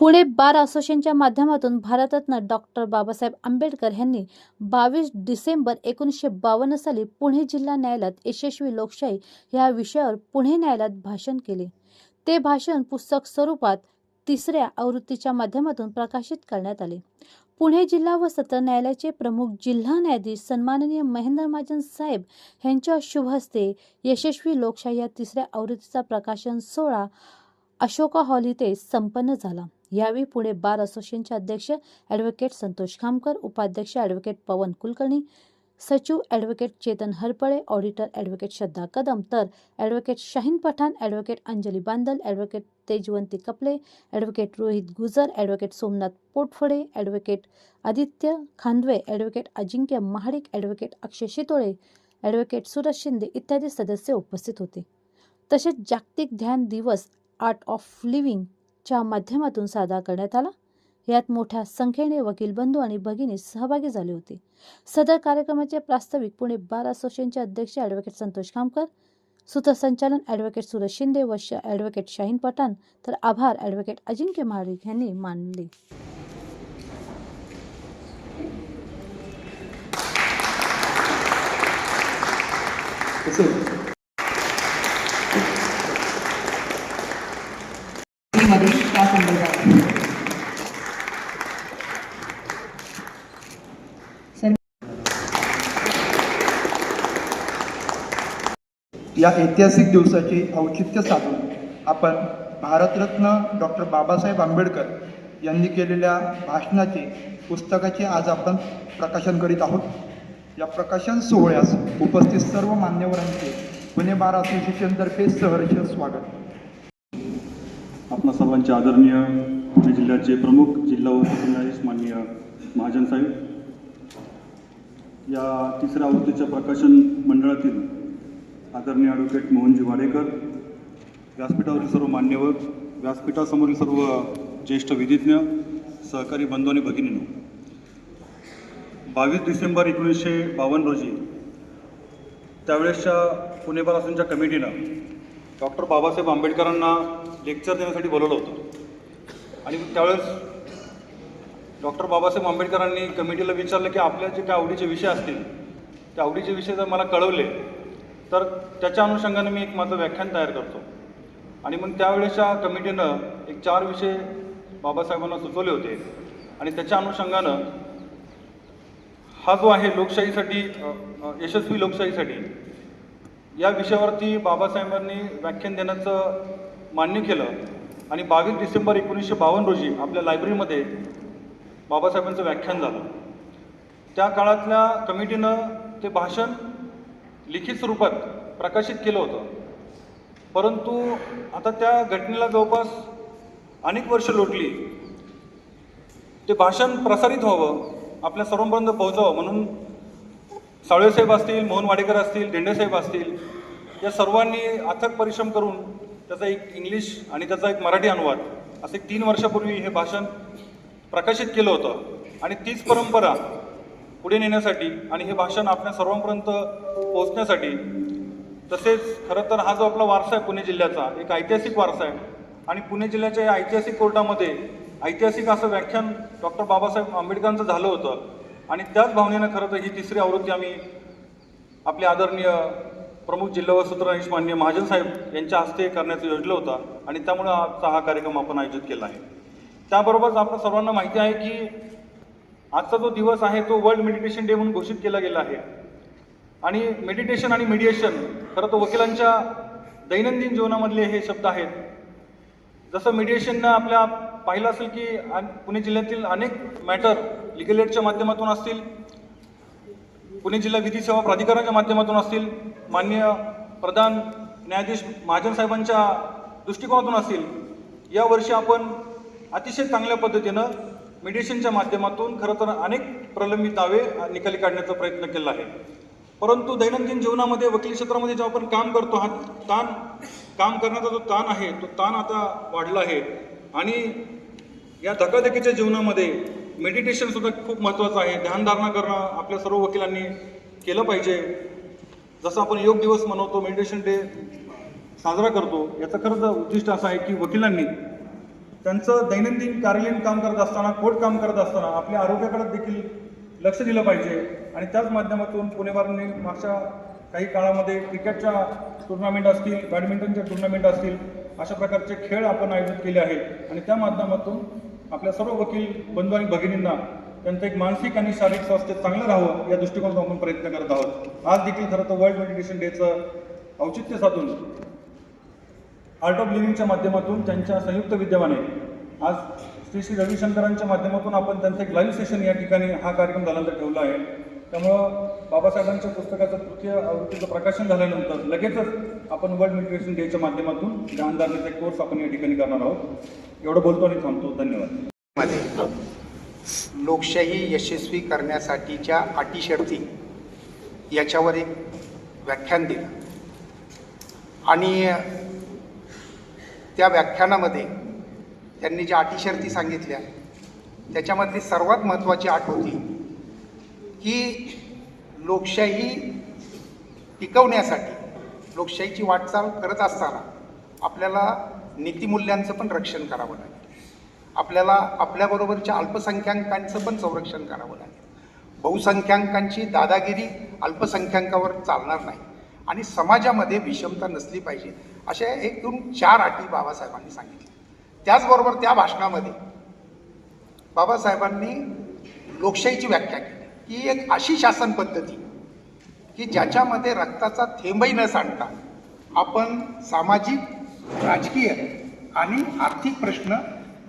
पुणे बार असोसिएशनच्या माध्यमातून भारतरत्न डॉक्टर बाबासाहेब आंबेडकर यांनी बावीस डिसेंबर एकोणीसशे बावन्न साली पुणे जिल्हा न्यायालयात यशस्वी लोकशाही या विषयावर पुणे न्यायालयात भाषण केले. ते भाषण पुस्तक स्वरूपात तिसऱ्या आवृत्तीच्या माध्यमातून प्रकाशित करण्यात आले. पुणे जिल्हा व सत्र न्यायालयाचे प्रमुख जिल्हा न्यायाधीश सन्माननीय महेंद्र महाजन साहेब यांच्या शुभ हस्ते यशस्वी लोकशाही या तिसऱ्या आवृत्तीचा प्रकाशन सोहळा अशोका हॉल इथे संपन्न झाला. यावेळी पुणे बार असोसिएशनचे अध्यक्ष ॲडव्होकेट संतोष खामकर उपाध्यक्ष ॲडव्होकेट पवन कुलकर्णी सचिव advocate Chetan Harpale auditor advocate Shraddha Kadam तर advocate Shaheen Pathan advocate Anjali Bandal advocate Tejwanti Kaple advocate Rohit Gujar advocate Somnath Potphode advocate Aditya Khandve advocate Ajinkya Mahadik advocate Akshay Shitole advocate Suraj Shinde इत्यादी सदस्य उपस्थित होते. तसेच जागतिक ध्यान दिवस art of living च्या माध्यमातून साजरा करण्यात आला. यात मोठ्या संख्येने वकील बंधू आणि भगिनी सहभागी झाले होते. सदर कार्यक्रमाचे प्रास्ताविक पुणे बार असोसिएशनचे अध्यक्ष ॲडव्होकेट संतोष खामकर सूत्रसंचालन ॲडव्होकेट सुरज शिंदे व ॲडव्होकेट शाहीन पठाण तर आभार ॲडव्होकेट अजिंक्य महाडिक यांनी मानले. मध्ये त्या संदर्भात सर्व या ऐतिहासिक दिवसाचे औचित्य साधून आपण भारतरत्न डॉक्टर बाबासाहेब आंबेडकर यांनी केलेल्या भाषणाचे पुस्तकाचे आज आपण प्रकाशन करीत आहोत. या प्रकाशन सोहळ्यास उपस्थित सर्व मान्यवरांचे पुणे बार असोसिएशनतर्फे सहर्ष स्वागत. आपणा सर्वांचे आदरणीय पुणे जिल्ह्याचे प्रमुख जिल्हा व माननीय महाजन साहेब. या तिसऱ्या आवृत्तीच्या प्रकाशन मंडळातील आदरणीय ॲडव्होकेट मोहनजी वाडेकर व्यासपीठावरील सर्व मान्यवर व्यासपीठासमोरील सर्व ज्येष्ठ विधिज्ञ सहकारी बंधू आणि भगिनीनो बावीस डिसेंबर एकोणीसशे बावन्न रोजी त्यावेळेसच्या पुणे बालासनच्या कमिटीनं डॉक्टर बाबासाहेब आंबेडकरांना लेक्चर देण्यासाठी बोलवलं होतं. आणि त्यावेळेस डॉक्टर बाबासाहेब आंबेडकरांनी कमिटीला विचारलं की आपल्या जे काय आवडीचे विषय असतील त्या आवडीचे विषय जर मला कळवले तर त्याच्या अनुषंगाने मी एक माझं व्याख्यान तयार करतो. आणि मग त्यावेळेसच्या कमिटीनं एक चार विषय बाबासाहेबांना सुचवले होते. आणि त्याच्या अनुषंगानं हा जो आहे लोकशाहीसाठी यशस्वी लोकशाहीसाठी या विषयावरती बाबासाहेबांनी व्याख्यान देण्याचं मान्य केलं आणि बावीस डिसेंबर एकोणीसशे बावन्न रोजी आपल्या लायब्ररीमध्ये बाबासाहेबांचं व्याख्यान झालं. त्या काळातल्या कमिटीनं ते भाषण लिखित स्वरूपात प्रकाशित केलं होतं. परंतु आता त्या घटनेला जवळपास अनेक वर्ष लोटली. ते भाषण प्रसारित व्हावं आपल्या सर्वांपर्यंत पोहोचावं म्हणून साळवेसाहेब असतील मोहन वाडेकर असतील डेंडेसाहेब असतील या सर्वांनी अथक परिश्रम करून त्याचा एक इंग्लिश आणि त्याचा एक मराठी अनुवाद असे तीन वर्षापूर्वी हे भाषण प्रकाशित केलं होतं. आणि तीच परंपरा पुढे नेण्यासाठी आणि हे भाषण आपल्या सर्वांपर्यंत पोहोचण्यासाठी तसेच खरं तर हा जो आपला वारसा आहे पुणे जिल्ह्याचा एक ऐतिहासिक वारसा आहे. आणि पुणे जिल्ह्याच्या या ऐतिहासिक कोर्टामध्ये ऐतिहासिक असं व्याख्यान डॉक्टर बाबासाहेब आंबेडकरांचं झालं होतं. आणि त्याच भावनेनं खरं तर ही तिसरी आवृत्ती आम्ही आपले आदरणीय प्रमुख जिल्हा व सूत्रन्यायाधीश मान्य महाजन साहेब यांच्या हस्ते करण्याचं योजलं होतं आणि त्यामुळं आजचा हा कार्यक्रम आपण आयोजित केला आहे. त्याबरोबरच आपल्या सर्वांना माहिती आहे की आजचा जो दिवस आहे तो वर्ल्ड मेडिटेशन डे म्हणून घोषित केला गेला आहे. आणि मेडिटेशन आणि मेडिएशन खरं तर वकिलांच्या दैनंदिन जीवनामधले हे शब्द आहेत. जसं मेडिएशननं आपल्या पाहिलं असेल की पुणे जिल्ह्यातील अनेक मॅटर लिगल एडच्या माध्यमातून असतील पुणे जिल्हा विधी सेवा प्राधिकरणाच्या माध्यमातून असतील माननीय प्रधान न्यायाधीश महाजन साहेबांच्या दृष्टिकोनातून असतील यावर्षी आपण अतिशय चांगल्या पद्धतीनं मेडिशनच्या माध्यमातून खरं तर अनेक प्रलंबित दावे निकाली काढण्याचा प्रयत्न केला आहे. परंतु दैनंदिन जीवनामध्ये वकील क्षेत्रामध्ये जेव्हा आपण काम करतो हा ताण काम करण्याचा जो ताण आहे तो ताण आता वाढला आहे. आणि या धकाधकीच्या जीवनामध्ये मेडिटेशन सुद्धा खूप महत्त्वाचं आहे. ध्यानधारणा करणं आपल्या सर्व वकिलांनी केलं पाहिजे. जसं आपण योग दिवस मनवतो मेडिटेशन डे साजरा करतो याचं खरंच उद्दिष्ट असं आहे की वकिलांनी त्यांचं दैनंदिन कार्यालयीन काम करत असताना कोर्ट काम करत असताना आपल्या आरोग्याकडे देखील लक्ष दिलं पाहिजे. आणि त्याच माध्यमातून पुणेकरांनी मागच्या काही काळामध्ये क्रिकेटच्या टुर्नामेंट असतील बॅडमिंटनच्या टुर्नामेंट असतील अशा प्रकारचे खेळ आपण आयोजित केले आहेत. आणि त्या माध्यमातून आपल्या सर्व वकील बंधू आणि भगिनींना त्यांचं एक मानसिक आणि शारीरिक स्वास्थ्य चांगलं राहावं या दृष्टिकोनातून आपण प्रयत्न करत आहोत. आज देखील खरं तर वर्ल्ड मेडिटेशन डेचं औचित्य साधून आर्ट ऑफ लिव्हिंगच्या माध्यमातून त्यांच्या संयुक्त विद्यमाने आज श्री श्री रविशंकरांच्या माध्यमातून आपण त्यांचं एक लाईव्ह सेशन या ठिकाणी हा कार्यक्रम झाल्यानंतर ठेवला आहे. त्यामुळं बाबासाहेबांच्या पुस्तकाचं तृतीय आवृत्तीचं प्रकाशन झाल्यानंतर लगेचच आपण वर्ल्ड मेडिटेशन डेच्या माध्यमातून ज्ञानदारणेचा कोर्स आपण या ठिकाणी करणार आहोत. एवढं बोलतो आणि थांबतो. धन्यवाद. मध्ये लोकशाही यशस्वी करण्यासाठीच्या अटी शर्ती याच्यावर एक व्याख्यान दिलं. आणि त्या व्याख्यानामध्ये त्यांनी ज्या अटी शर्ती सांगितल्या त्याच्यामधली सर्वात महत्त्वाची अट होती की लोकशाही टिकवण्यासाठी लोकशाहीची वाटचाल करत असताना आपल्याला नीतिमूल्यांचं पण रक्षण करावं लागेल. आपल्याला आपल्याबरोबरच्या अल्पसंख्याकांचं पण संरक्षण करावं लागेल. बहुसंख्याकांची दादागिरी अल्पसंख्याकावर चालणार नाही आणि समाजामध्ये विषमता नसली पाहिजे अशा एकूण चार अटी बाबासाहेबांनी सांगितल्या. त्याचबरोबर त्या भाषणामध्ये बाबासाहेबांनी लोकशाहीची व्याख्या केली की एक अशी शासन पद्धती की ज्याच्यामध्ये रक्ताचा थेंबही न सांडता आपण सामाजिक राजकीय आणि आर्थिक प्रश्न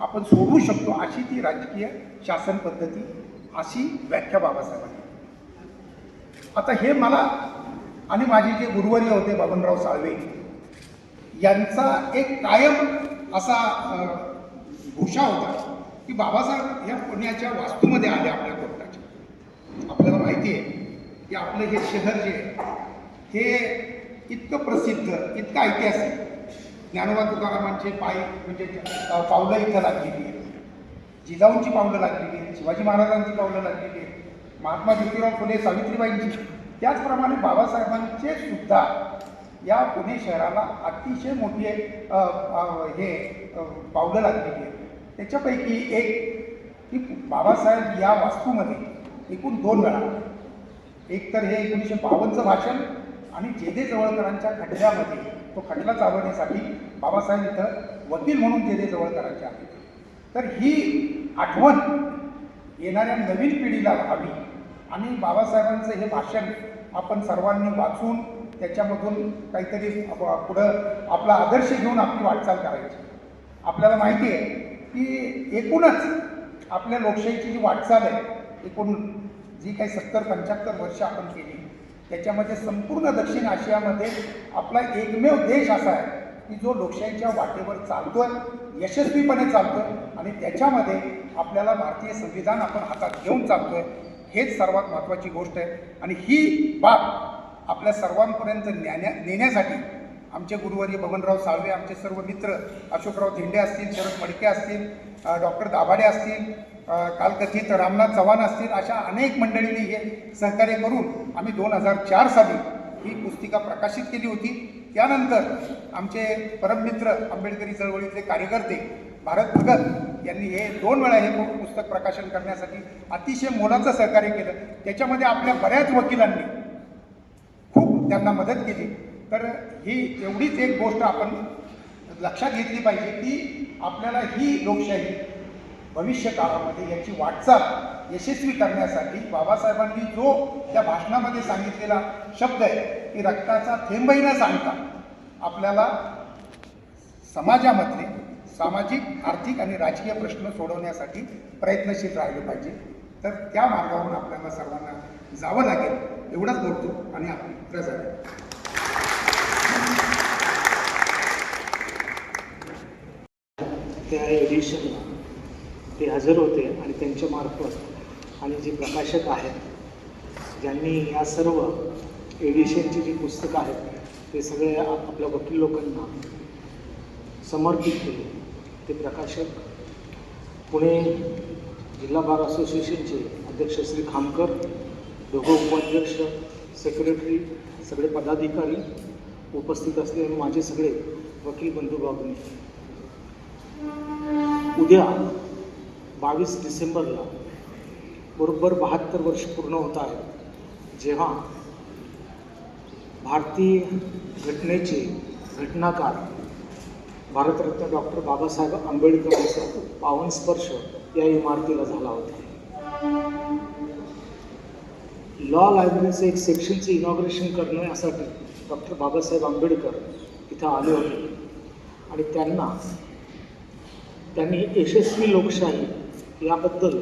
आपण सोडवू शकतो अशी ती राजकीय शासन पद्धती अशी व्याख्या बाबासाहेबांनी आता हे मला आणि माझे जे गुरुवर्य होते बाबनराव साळवे यांचा एक कायम असा अ, भूषा होता की बाबासाहेब या पुण्याच्या वास्तूमध्ये आले आपल्या कोर्टाच्या आपल्याला माहिती आहे की आपलं हे शहर जे हे इतकं प्रसिद्ध इतकं ऐतिहासिक. ज्ञानोबा तुकारामांचे पाय म्हणजे पावलं इथं लागलेली आहेत. जिजाऊंची पावलं लागलेली आहेत शिवाजी महाराजांची पावलं लागलेली आहेत महात्मा ज्योतिराव फुले सावित्रीबाईंची. त्याचप्रमाणे बाबासाहेबांचे सुद्धा या पुणे शहराला अतिशय मोठी हे पावलं लागलेली आहेत. त्याच्यापैकी एक की बाबासाहेब या वास्तूमध्ये एकूण दोन वेळा एक तर हे एकोणीसशे बावन्नचं भाषण आणि जे जे जवळकरांच्या खटल्यामध्ये तो खटला चालवण्यासाठी बाबासाहेब इथं वकील म्हणून जे जे जवळकरांचे आले तर ही आठवण येणाऱ्या नवीन पिढीला व्हावी आणि बाबासाहेबांचं हे भाषण आपण सर्वांनी वाचून त्याच्यामधून काहीतरी पुढं आपला आदर्श घेऊन आपली वाटचाल करायची. आपल्याला माहिती आहे की एकूणच आपल्या लोकशाहीची जी वाटचाल आहे एकूण जी काही सत्तर पंच्याहत्तर वर्ष आपण केली त्याच्यामध्ये संपूर्ण दक्षिण आशियामध्ये आपला एकमेव देश असा आहे की जो लोकशाहीच्या वाटेवर चालतोय यशस्वीपणे चालतोय आणि त्याच्यामध्ये आपल्याला भारतीय संविधान आपण हातात घेऊन चालतोय हेच सर्वात महत्त्वाची गोष्ट आहे. आणि ही बाब आपल्या सर्वांपर्यंत न्याण्या नेण्यासाठी आमचे गुरुवर्य बबनराव साळवे आमचे सर्व मित्र अशोकराव धेंडे असतील शरद मडके असतील डॉक्टर दाभाडे असतील कालकथित रामनाथ चव्हाण असतील अशा अनेक मंडळींनी हे सहकार्य करून आम्ही दोन हजार चार साली ही पुस्तिका प्रकाशित केली होती. त्यानंतर आमचे परममित्र आंबेडकरी चळवळीतले कार्यकर्ते भारत भगत यांनी हे दोन वेळा हे पुस्तक प्रकाशन करण्यासाठी अतिशय मोलाचं सहकार्य केलं. त्याच्यामध्ये आपल्या बऱ्याच वकिलांनी खूप त्यांना मदत केली. तर ही एवढीच एक गोष्ट आपण लक्षात घेतली पाहिजे की आपल्याला ही लोकशाही भविष्य काळामध्ये याची वाटचाल यशस्वी करण्यासाठी बाबासाहेबांनी जो त्या भाषणामध्ये सांगितलेला शब्द आहे की रक्ताचा थेंबही न सांगता आपल्याला समाजामधले सामाजिक आर्थिक आणि राजकीय प्रश्न सोडवण्यासाठी प्रयत्नशील राहिले पाहिजे. तर त्या मार्गावरून आपल्याला सर्वांना जावं लागेल एवढंच बोलतो आणि आपली रजा त्या एडिशनला ते हजर होते आणि त्यांच्यामार्फत आणि जे प्रकाशक आहेत ज्यांनी या सर्व एडिशनची जी पुस्तकं आहेत ते सगळे आपल्या वकील लोकांना समर्पित केले. ते प्रकाशक पुणे जिल्हा बार असोसिएशनचे अध्यक्ष श्री खामकर दोघं उपाध्यक्ष सेक्रेटरी सगळे पदाधिकारी उपस्थित असलेले माझे सगळे वकील बंधू भगिनी उद्या बावीस डिसेंबरला बरोबर बहात्तर वर्ष पूर्ण होत आहेत जेव्हा भारतीय घटनेचे घटनाकार भारतरत्न डॉक्टर बाबासाहेब आंबेडकरांचा पावन स्पर्श या इमारतीला झाला होता. लॉ लायब्ररीचं एक सेक्शनचं इनॉग्रेशन करण्यासाठी डॉक्टर बाबासाहेब आंबेडकर इथं आले होते. आणि त्यांना त्यांनी यशस्वी लोकशाही याबद्दल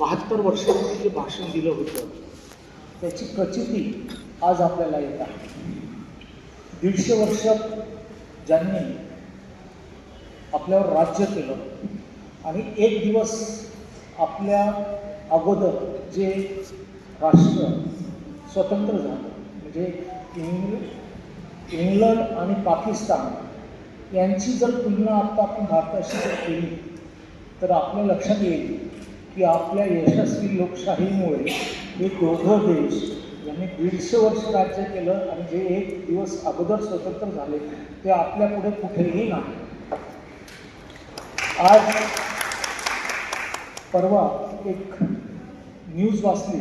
बहात्तर वर्षांपूर्वी जे भाषण दिलं होतं त्याची प्रचिती आज आपल्याला येत आहे. दीडशे वर्ष ज्यांनी आपल्यावर राज्य केलं आणि एक दिवस आपल्या अगोदर जे राष्ट्र स्वतंत्र झालं म्हणजे इंग्ल इंग्लंड आणि पाकिस्तान यांची जर तुलना आत्ता आपण भारताशी जर केली तर आपल्या लक्षात येईल की आपल्या यशस्वी लोकशाहीमुळे हे दोघं देश यांनी दीडशे वर्ष राज्य केलं आणि जे एक दिवस अगोदर स्वतंत्र झाले ते आपल्या पुढे कुठेही नाही. आज परवा एक न्यूज वाचली.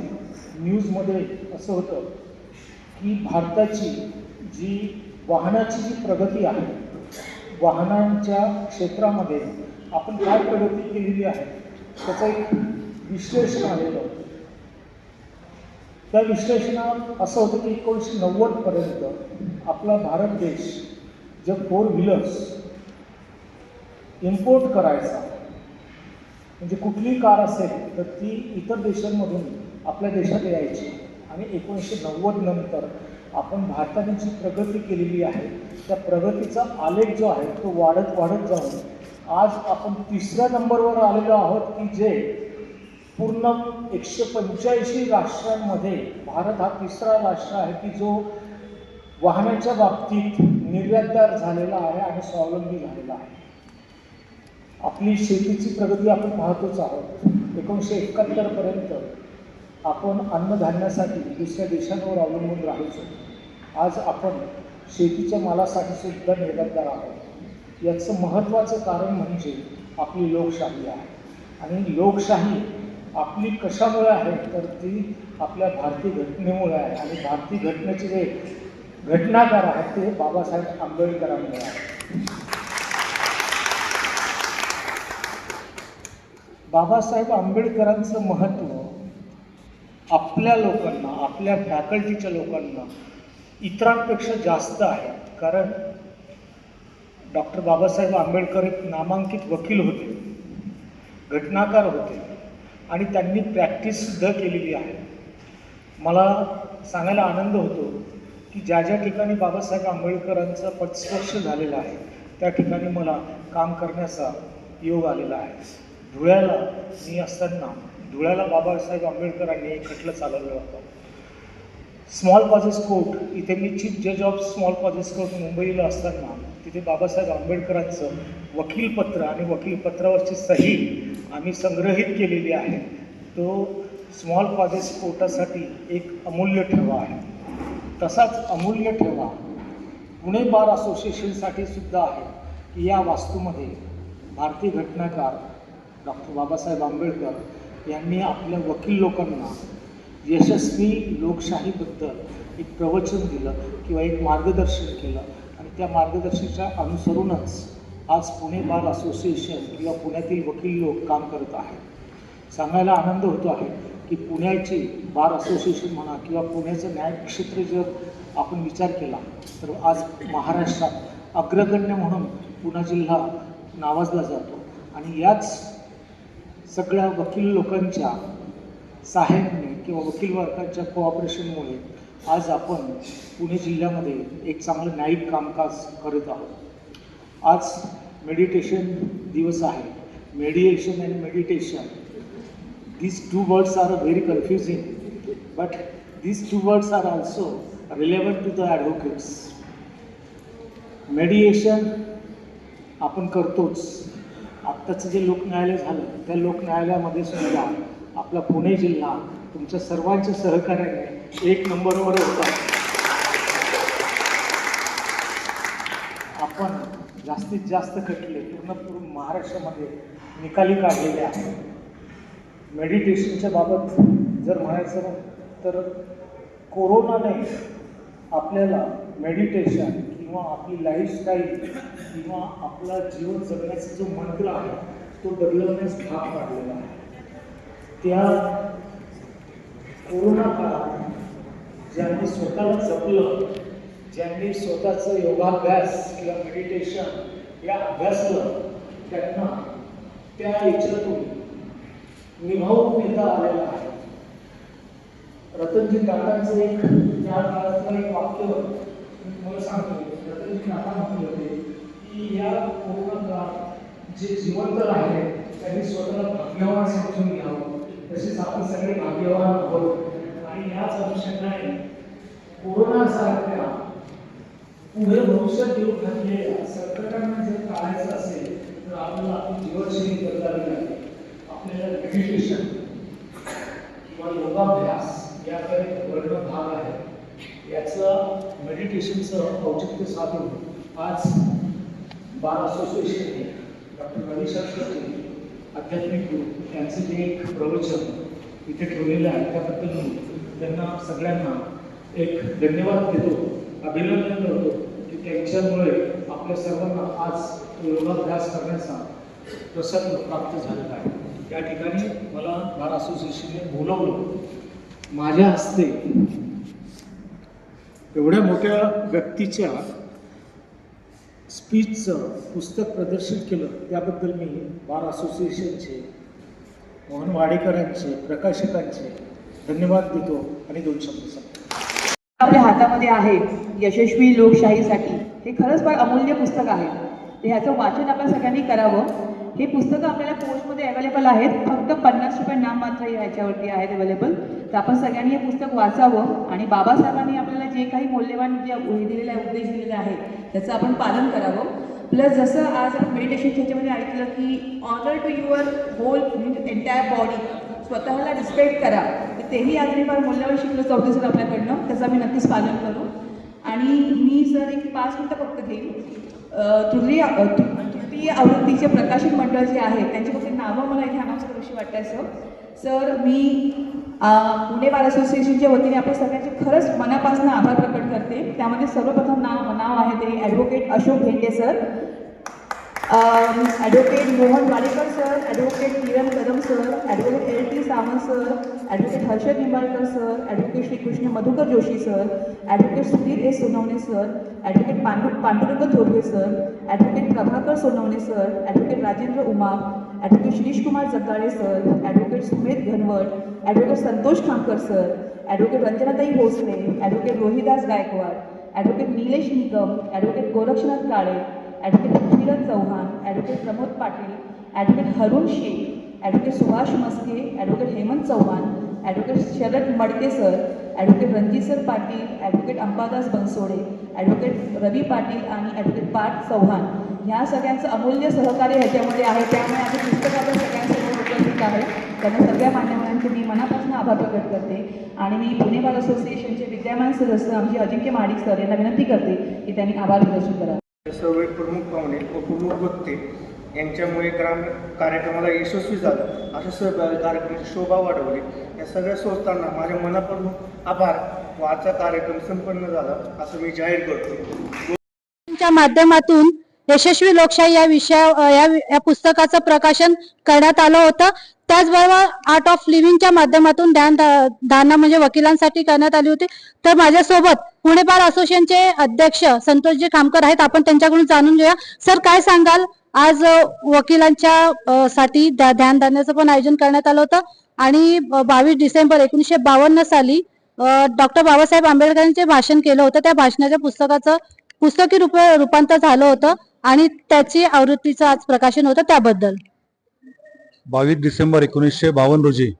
न्यूजमध्ये असं होतं की भारताची जी वाहनाची जी प्रगती आहे वाहनांच्या क्षेत्रामध्ये आपण काय प्रगती केलेली आहे त्याचं एक विश्लेषण आलेलं होतं त्या विश्लेषणात असं होतं की एकोणीसशे नव्वदपर्यंत आपला भारत देश जे फोर व्हीलर्स इम्पोर्ट करायचा. म्हणजे कुठली कार असेल तर ती इतर देशांमधून आपल्या देशात यायची. आणि एकोणीसशे नव्वद नंतर आपण भारताने जी प्रगती केलेली आहे त्या प्रगतीचा आलेख जो आहे तो वाढत वाढत जाऊन आज आपण तिसऱ्या नंबरवर आलेलो आहोत की जे पूर्ण एकशे पंच्याऐंशी राष्ट्रांमध्ये भारत हा तिसरा राष्ट्र आहे की जो वाहनाच्या बाबतीत निर्यातदार झालेला आहे आणि स्वावलंबी झालेला आहे. आपली शेतीची प्रगती आपण पाहतोच आहोत. एकोणीसशे एकाहत्तरपर्यंत आपण अन्नधान्यासाठी दुसऱ्या देशांवर अवलंबून राहायचो आज आपण शेतीच्या मालासाठी सुद्धा निर्यातदार आहोत. याचं महत्त्वाचं कारण म्हणजे आपली लोकशाही आहे. आणि लोकशाही आपली कशामुळे आहे? तर ती आपल्या भारतीय घटनेमुळे आहे. आणि भारतीय घटनेचे जे घटनाकार आहेत ते बाबासाहेब आंबेडकरांमुळे आहे बाबासाहेब आंबेडकरांचं महत्त्व आपल्या लोकांना आपल्या फॅकल्टीच्या लोकांना इतरांपेक्षा जास्त आहे. कारण डॉक्टर बाबासाहेब आंबेडकर एक नामांकित वकील होते. घटनाकार होते. आणि त्यांनी प्रॅक्टिससुद्धा केलेली आहे. मला सांगायला आनंद होतो की ज्या ज्या ठिकाणी बाबासाहेब आंबेडकरांचा पटस्पर्श झालेला आहे त्या ठिकाणी मला काम करण्याचा योग आलेला आहे. धुळ्याला मी असताना धुळ्याला बाबासाहेब आंबेडकरांनी एक खटलं चालवलं होतं. स्मॉल कॉजेस कोर्ट इथे मी चीफ जज ऑफ स्मॉल कॉजेस कोर्ट मुंबईला असताना तिथे बाबासाहेब आंबेडकरांचं वकीलपत्र आणि वकीलपत्रावरची सही आम्ही संग्रहित केलेली आहे. तो स्मॉल कॉजेस कोर्टासाठी एक अमूल्य ठेवा आहे. तसाच अमूल्य ठेवा. पुणे बार असोसिएशनसाठी सुद्धा आहे की या वास्तूमध्ये भारतीय घटनाकार डॉक्टर बाबासाहेब आंबेडकर यांनी आपल्या वकील लोकांना यशस्वी लोकशाहीबद्दल एक प्रवचन दिलं किंवा एक मार्गदर्शन केलं. त्या मार्गदर्शनाच्या अनुसरूनच आज पुणे बार असोसिएशन किंवा पुण्यातील वकील लोक काम करत आहेत. सांगायला आनंद होतो आहे की पुण्याची बार असोसिएशन म्हणा किंवा पुण्याचं न्यायक्षेत्र जर आपण विचार केला तर आज महाराष्ट्रात अग्रगण्य म्हणून पुणे जिल्हा नावाजला जातो. आणि याच सगळ्या वकील लोकांच्या साह्याने किंवा वकील वर्गाच्या कोऑपरेशनमुळे आज आपण पुणे जिल्ह्यामध्ये एक चांगलं न्यायिक कामकाज करत आहोत. आज मेडिटेशन दिवस आहे. Mediation and meditation these two words are very confusing, but these two words are also relevant to the advocates. Mediation आपण करतोच. आत्ताचं जे लोकन्यायालय झालं त्या लोकन्यायालयामध्ये सुद्धा आपला पुणे जिल्हा तुमच्या सर्वांच्या सहकार्याने एक नंबरवर होता. आपण जास्तीत जास्त खटले पूर्ण पूर्ण महाराष्ट्रामध्ये निकाली काढलेले आहेत. मेडिटेशनच्या बाबत जर म्हणायचं तर कोरोनाने आपल्याला मेडिटेशन किंवा आपली लाईफस्टाईल किंवा आपला जीवन जगण्याचा जो मंत्र आहे तो बदलवण्यास भाग पाडलेला आहे. त्या कोरोना काळात ज्यांनी स्वतःला जपलं ज्यांनी स्वतःचं योगाभ्यास किंवा मेडिटेशन या अभ्यासलं त्यांना त्या याच्यातून निभावून नेता आलेला आहे. रतनजी काकांचं एक त्या काळातलं एक वाक्य तुम्हाला सांगतो. रतनजी काका म्हटले होते की या कोरोना काळात जे जिवंत राहिले त्यांनी स्वतःला भाग्यवान समजून घ्यावं. तसेच आपण सगळे भाग्यवान आहोत. आणि याच अनुषंगाने कोरोनासारख्या पुढे भविष्यात येऊ घातलेल्या संकटांना जर टाळायचं असेल, तर आपल्याला आपली जीवनशैली बदलावी लागेल. आपल्याला मेडिटेशन किंवा योगाभ्यास याकडे वळणं भाग आहे. याचं मेडिटेशनचं औचित्य साधून आज बार असोसिएशनने डॉक्टर रविशास्त्री आध्यात्मिक गुरु यांचं जे एक प्रवचन इथे ठेवलेलं आहे, त्याबद्दल त्यांना सगळ्यांना एक धन्यवाद देतो अभिनंदन करतो की त्यांच्यामुळे आपल्या सर्वांना आज योगाभ्यास करण्याचा प्रसंग प्राप्त झालेला आहे. या ठिकाणी मला बार असोसिएशनने बोलावलं माझ्या हस्ते एवढ्या मोठ्या व्यक्तीच्या स्पीचचं पुस्तक प्रदर्शित केलं त्याबद्दल मी बार असोसिएशनचे मोहन वाडेकरांचे प्रकाशकांचे धन्यवाद देतो आणि दोन शब्द सांगतो आपल्या हातामध्ये आहे यशस्वी लोकशाहीसाठी. हे खरंच फार अमूल्य पुस्तक आहे. तर ह्याचं वाचन आपण सगळ्यांनी करावं. हे पुस्तकं आपल्याला पोस्टमध्ये अवेलेबल आहेत. फक्त पन्नास रुपये नाम मात्र ह्याच्यावरती आहेत अवेलेबल तर आपण सगळ्यांनी हे पुस्तक वाचावं आणि बाबासाहेबांनी आपल्याला जे काही मौल्यवान जे हे दिलेलं आहे उपदेश दिलेला आहे त्याचं आपण पालन करावं. प्लस जसं आज आपण मेडिटेशनच्या ह्याच्यामध्ये ऐकलं की honour to your whole entire body स्वतःला रिस्पेक्ट करा. तर तेही आज मी फार मूल्यवान शिकलो चौथी सर आपल्याकडनं. त्याचं मी नक्कीच पालन करू. आणि मी सर एक पाच मिनटं फक्त घेईन. तृतीय तृतीय आवृत्तीचे प्रकाशन मंडळ जे आहे त्यांची फक्त नावं मला इथे अनाऊन्स करूशी वाटायचं सर मी पुणे बार असोसिएशनच्या वतीने आपल्या सगळ्यांचे खरंच मनापासून आभार प्रकट करते. त्यामध्ये सर्वप्रथम नाव नाव आहे ते advocate Ashok Bhende sir advocate Mohan Wadekar sir advocate Kiran Kadam sir advocate L T Sawant sir advocate Harshad Nimbalkar sir advocate Shrikrishna Madhukar Joshi sir advocate Sudhir S Sonawane sir advocate Pandu Pandurang Thorve sir advocate Prabhakar Sonawane sir advocate Rajendra Umap advocate Shirish Kumar Jagdale sir advocate Sumedh Ghanwat advocate Santosh Khamkar sir advocate रंजनाताई Bhosale advocate Rohidas Gaikwad advocate Nilesh Nikam advocate Gorakshanath Kale advocate Dhiraj Chavan advocate Pramod Patil advocate Harun Shaikh advocate Subhash Maske advocate Hemant Chavan advocate Sharad Madke sir advocate Ranjit sir Patil advocate Ambadas Bansode advocate Ravi Patil आणि advocate Parth Chavan ह्या सगळ्यांचं अमूल्य सहकार्य ह्याच्यामध्ये आहे. त्यामुळे आम्ही हे पुस्तक आपण सगळ्यांसमोर उपस्थित आहे. त्यांना सगळ्या मान्यवरांचे मी मनापासून आभार प्रकट करते. आणि मी पुणे बाल असोसिएशनचे विद्यमान सदस्य आमचे अजिंक्य महाडिक सर यांना विनंती करते की त्यांनी आभार प्रदर्शन करा सर्व प्रमुख पाहुणे व प्रमुख वक्ते यांच्यामुळे ग्राम कार्यक्रमाला यशस्वी झालं. अशा सर्व कार्यक्रमाची शोभा वाढवली. या सगळ्या संस्थांना माझ्या मनापासून आभार व आजचा कार्यक्रम संपन्न झाला असं मी जाहीर करतो. माध्यमातून यशस्वी लोकशाही या विषया या या पुस्तकाचं प्रकाशन करण्यात आलं होतं. त्याचबरोबर आर्ट ऑफ लिव्हिंगच्या माध्यमातून ध्यान धारणा म्हणजे वकिलांसाठी करण्यात आली होती. तर माझ्यासोबत पुणे बार असोसिएशनचे अध्यक्ष संतोषजी खामकर आहेत. आपण त्यांच्याकडून जाणून घेऊया. सर काय सांगाल? आज वकिलांच्या साठी ध्यान धारण्याचं पण आयोजन करण्यात आलं होतं. आणि बावीस डिसेंबर एकोणीसशे बावन्न साली डॉक्टर बाबासाहेब आंबेडकरांचे भाषण केलं होतं. त्या भाषणाच्या पुस्तकाचं पुस्तकी रूप रूपांतर झालं होतं. आणि त्याची आवृत्तीचं आज प्रकाशन होतं त्याबद्दल. बावीस डिसेंबर एकोणीसशे बावन्न रोजी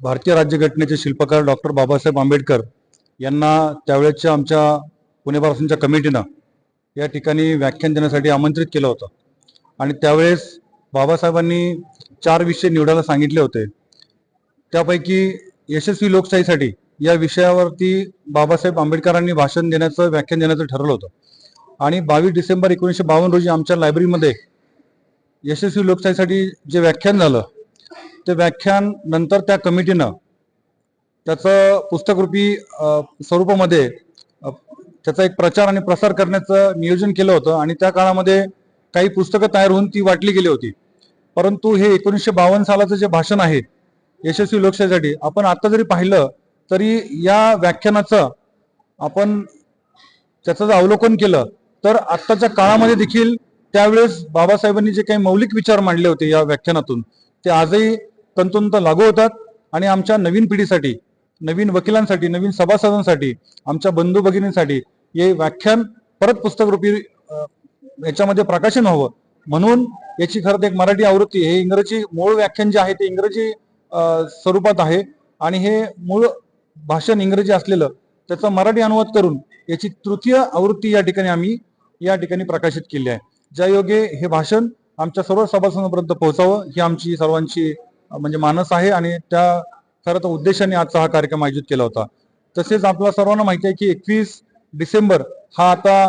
भारतीय राज्यघटनेचे शिल्पकार डॉक्टर बाबासाहेब आंबेडकर यांना त्यावेळेच्या आमच्या पुणे बारासूनच्या कमिटीनं या ठिकाणी व्याख्यान देण्यासाठी आमंत्रित केलं होतं. आणि त्यावेळेस बाबासाहेबांनी चार विषय निवडायला सांगितले होते. त्यापैकी यशस्वी लोकशाहीसाठी या विषयावरती बाबासाहेब आंबेडकरांनी भाषण देण्याचं व्याख्यान देण्याचं ठरलं होतं. आणि बावीस डिसेंबर एकोणीसशे बावन्न रोजी आमच्या लायब्ररीमध्ये यशस्वी लोकशाहीसाठी जे व्याख्यान झालं ते व्याख्यान नंतर त्या कमिटीनं त्याचं पुस्तकरूपी स्वरूपामध्ये त्याचा एक प्रचार आणि प्रसार करण्याचं नियोजन केलं होतं आणि त्या काळामध्ये काही पुस्तकं तयार होऊन ती वाटली गेली होती. परंतु हे एकोणीसशे बावन्न सालाचं जे भाषण आहे यशस्वी लोकशाहीसाठी आपण आता जरी पाहिलं तरी या व्याख्यानाचं आपण त्याचं जर अवलोकन केलं तर आत्ताच्या काळामध्ये देखील त्यावेळेस बाबासाहेबांनी जे काही मौलिक विचार मांडले होते या व्याख्यानातून ते आजही तंतोतंत लागू होतात. आणि आमच्या नवीन पिढीसाठी नवीन वकिलांसाठी नवीन सभासदांसाठी आमच्या बंधू भगिनींसाठी हे व्याख्यान परत पुस्तकरूपी याच्यामध्ये प्रकाशन व्हावं म्हणून याची खरं तर एक मराठी आवृत्ती हे इंग्रजी मूळ व्याख्यान जे आहे ते इंग्रजी स्वरूपात आहे. आणि हे मूळ भाषण इंग्रजी असलेलं त्याचा मराठी अनुवाद करून याची तृतीय आवृत्ती या ठिकाणी आम्ही या ठिकाणी प्रकाशित केली आहे. ज्या योगे हे भाषण आमच्या सर्व सभासदांपर्यंत पोहोचावं ही आमची सर्वांची म्हणजे मानस आहे आणि त्या खरं तर उद्देशाने आजचा हा कार्यक्रम आयोजित केला होता. तसेच आपल्या सर्वांना माहिती आहे की एकवीस डिसेंबर हा आता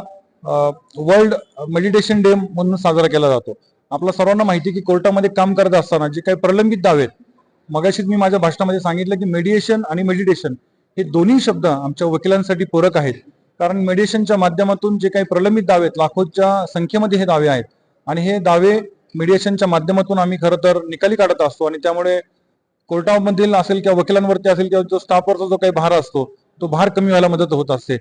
वर्ल्ड मेडिटेशन डे म्हणून साजरा केला जातो. आपल्या सर्वांना माहिती आहे की कोर्टामध्ये काम करत असताना जे काही प्रलंबित दावे आहेत मगाशीच मी माझ्या भाषणामध्ये सांगितलं की मेडिएशन आणि मेडिटेशन हे दोन्ही शब्द आमच्या वकिलांसाठी पूरक आहेत. कारण मेडिएशनच्या माध्यमातून जे काही प्रलंबित दावे आहेत लाखोच्या संख्येमध्ये हे दावे आहेत. आणि हे दावे मेडिएशनच्या माध्यमातून आम्ही खरं तर निकाली काढत असतो आणि त्यामुळे कोर्टामधील असेल किंवा वकिलांवरती असेल किंवा जो स्टाफवरचा जो काही भार असतो तो भार कमी व्हायला मदत होत असते.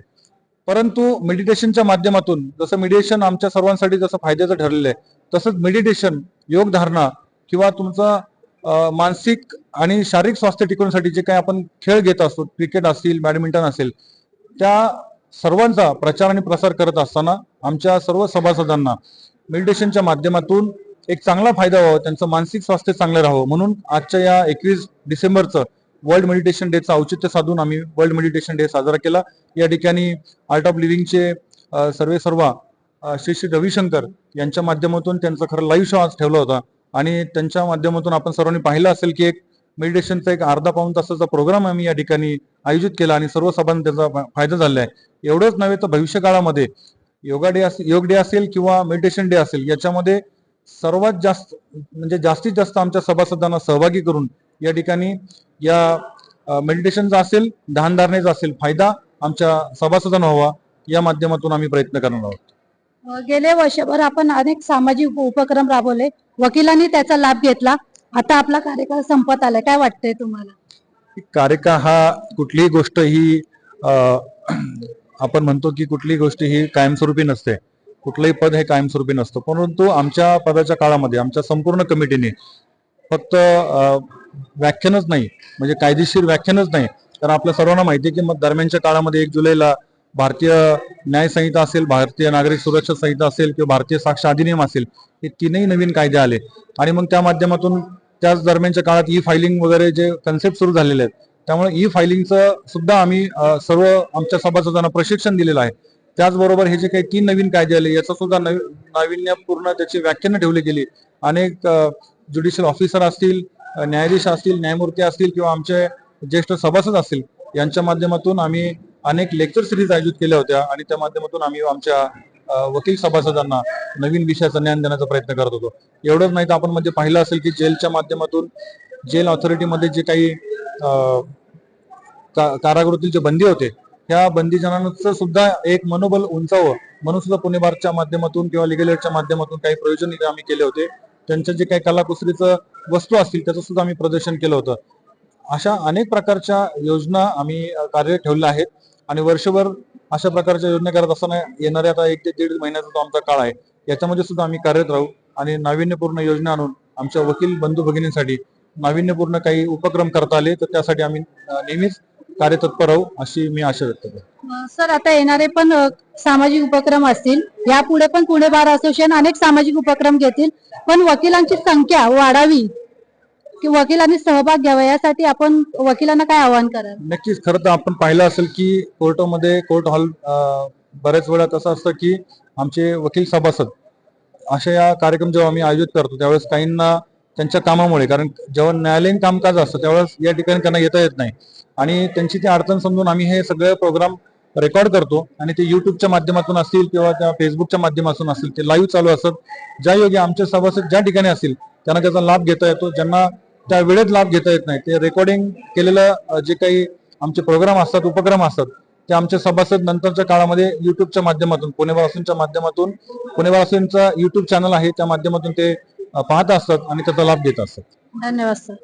परंतु मेडिटेशनच्या माध्यमातून जसं मेडिटेशन आमच्या सर्वांसाठी जसं फायद्याचं ठरलेलं आहे तसंच मेडिटेशन योगधारणा किंवा तुमचं मानसिक आणि शारीरिक स्वास्थ्य टिकवण्यासाठी जे काही आपण खेळ घेत असतो क्रिकेट असतील बॅडमिंटन असेल त्या सर्वांचा प्रचार आणि प्रसार करत असताना आमच्या सर्व सभासदांना मेडिटेशनच्या माध्यमातून एक चांगला फायदा व्हावा त्यांचं मानसिक स्वास्थ्य चांगलं राहावं. म्हणून आजच्या या एकवीस डिसेंबरचं वर्ल्ड मेडिटेशन डेचं औचित्य साधून आम्ही वर्ल्ड मेडिटेशन डे साजरा केला. या ठिकाणी आर्ट ऑफ लिव्हिंगचे सर्वे सर्वा श्री श्री रविशंकर यांच्या माध्यमातून त्यांचा खरं लाईव्ह शो आज ठेवला होता. आणि त्यांच्या माध्यमातून आपण सर्वांनी पाहिलं असेल की एक मेडिटेशनचा एक अर्धा पाऊन तासाचा प्रोग्राम आम्ही या ठिकाणी आयोजित केला आणि सर्व सभांना त्याचा फायदा झालेला आहे. एवढंच नव्हे तर भविष्य काळामध्ये योगा डे असेल योग डे असेल किंवा मेडिटेशन डे असेल याच्यामध्ये सर्वात जास्त म्हणजे जास्तीत जास्त आमच्या सभासदांना सहभागी करून या ठिकाणी या मेडिटेशनचा असेल ध्यानधारणेचा असेल फायदा आमच्या सभासदांना व्हावा या माध्यमातून आम्ही प्रयत्न करणार आहोत. गेल्या वर्षभर आपण अनेक सामाजिक उपक्रम राबवले. वकिलांनी त्याचा लाभ घेतला. आता आपला कार्यकाळ संपत आलाय. काय वाटतंय तुम्हाला? कार्यकाळ हा कुठलीही गोष्ट ही आपण म्हणतो की कुठलीही गोष्ट ही कायमस्वरूपी नसते. कुठलंही पद हे कायमस्वरूपी नसतं. परंतु आमच्या पदाच्या काळामध्ये आमच्या संपूर्ण कमिटीने फक्त व्याख्यानच नाही म्हणजे कायदेशीर व्याख्यानच नाही. तर आपल्या सर्वांना माहिती आहे की मग दरम्यानच्या काळामध्ये एक जुलैला भारतीय न्याय संहिता असेल भारतीय नागरिक सुरक्षा संहिता असेल किंवा भारतीय साक्ष अधिनियम असेल हे तीनही नवीन कायदे आले. आणि मग त्या माध्यमातून त्याच दरम्यानच्या काळात ई फायलिंग वगैरे जे कन्सेप्ट सुरू झालेले आहेत त्यामुळे ई फायलिंगचं सुद्धा आम्ही सर्व आमच्या सभासदांना प्रशिक्षण दिलेलं आहे. त्याचबरोबर हे जे काही तीन नवीन कायदे आले याचं सुद्धा नाविन्यपूर्ण त्याची व्याख्यानं ठेवली गेली. अनेक ज्युडिशियल ऑफिसर असतील न्यायाधीश असतील न्यायमूर्ती असतील किंवा आमचे ज्येष्ठ सभासद असतील यांच्या माध्यमातून आम्ही अनेक लेक्चर सिरीज आयोजित केल्या होत्या आणि त्या माध्यमातून आम्ही आमच्या वकील सभासदांना नवीन विषयाचं ज्ञान देण्याचा प्रयत्न करत होतो. एवढंच नाही तर आपण म्हणजे पाहिलं असेल की जेलच्या माध्यमातून जेल ऑथॉरिटीमध्ये जे काही का- कारागृहातील जे बंदी होते त्या बंदीजनांचं सुद्धा एक मनोबल उंचावं. म्हणून सुद्धा पुणे बारच्या माध्यमातून किंवा लिगल एडच्या माध्यमातून काही प्रयोजन आम्ही केले होते. त्यांच्या जे काही कलाकुसरीचं वस्तू असतील त्याचं सुद्धा आम्ही प्रदर्शन केलं होतं. अशा अनेक प्रकारच्या योजना आम्ही कार्य ठेवल्या आहेत. आणि वर्षभर अशा प्रकारच्या योजना करत असताना येणाऱ्या आता एक ते दीड महिन्याचा जो आमचा काळ आहे. याच्यामध्ये सुद्धा आम्ही कार्यरत राहू आणि नाविन्यपूर्ण योजना आणून आमच्या वकील बंधू भगिनींसाठी नाविन्यपूर्ण काही उपक्रम करता आले तर त्यासाठी आम्ही नेहमीच कार्यतत्पर राहू अशी मी आशा व्यक्त करतो. सर आता येणारे पण सामाजिक उपक्रम असतील. यापुढे पण पुणे बार असोसिएशन अनेक सामाजिक उपक्रम घेतील. पण वकिलांची संख्या वाढावी की वकिलांनी सहभाग घ्यावा यासाठी आपण वकिलांना काय आवाहन कराल? नक्कीच खरं तर आपण पाहिलं असेल की कोर्टामध्ये कोर्ट हॉल बऱ्याच वेळा तसं असतं की आमचे वकील सभासद अशा या कार्यक्रम जेव्हा आम्ही आयोजित करतो त्यावेळेस काहींना त्यांच्या कामामुळे कारण जेव्हा न्यायालयीन कामकाज असतं त्यावेळेस या ठिकाणी त्यांना येता येत नाही. आणि त्यांची ती अडचण समजून आम्ही हे सगळे प्रोग्राम रेकॉर्ड करतो आणि ते युट्यूबच्या माध्यमातून असतील किंवा त्या फेसबुकच्या माध्यमातून असतील ते लाईव्ह चालू असतात. ज्या योगी आमचे सभासद ज्या ठिकाणी असतील त्यांना त्याचा लाभ घेता येतो. ज्यांना त्या वेळेत लाभ घेता येत नाही. ते रेकॉर्डिंग केलेलं जे काही आमचे प्रोग्राम असतात उपक्रम असतात ते आमच्या सभासद नंतरच्या काळामध्ये युट्यूबच्या माध्यमातून पुणे वासूंच्या माध्यमातून पुणे वासूंचा युट्यूब चॅनल आहे त्या माध्यमातून ते पाहत असतात आणि त्याचा लाभ घेत असतात. धन्यवाद सर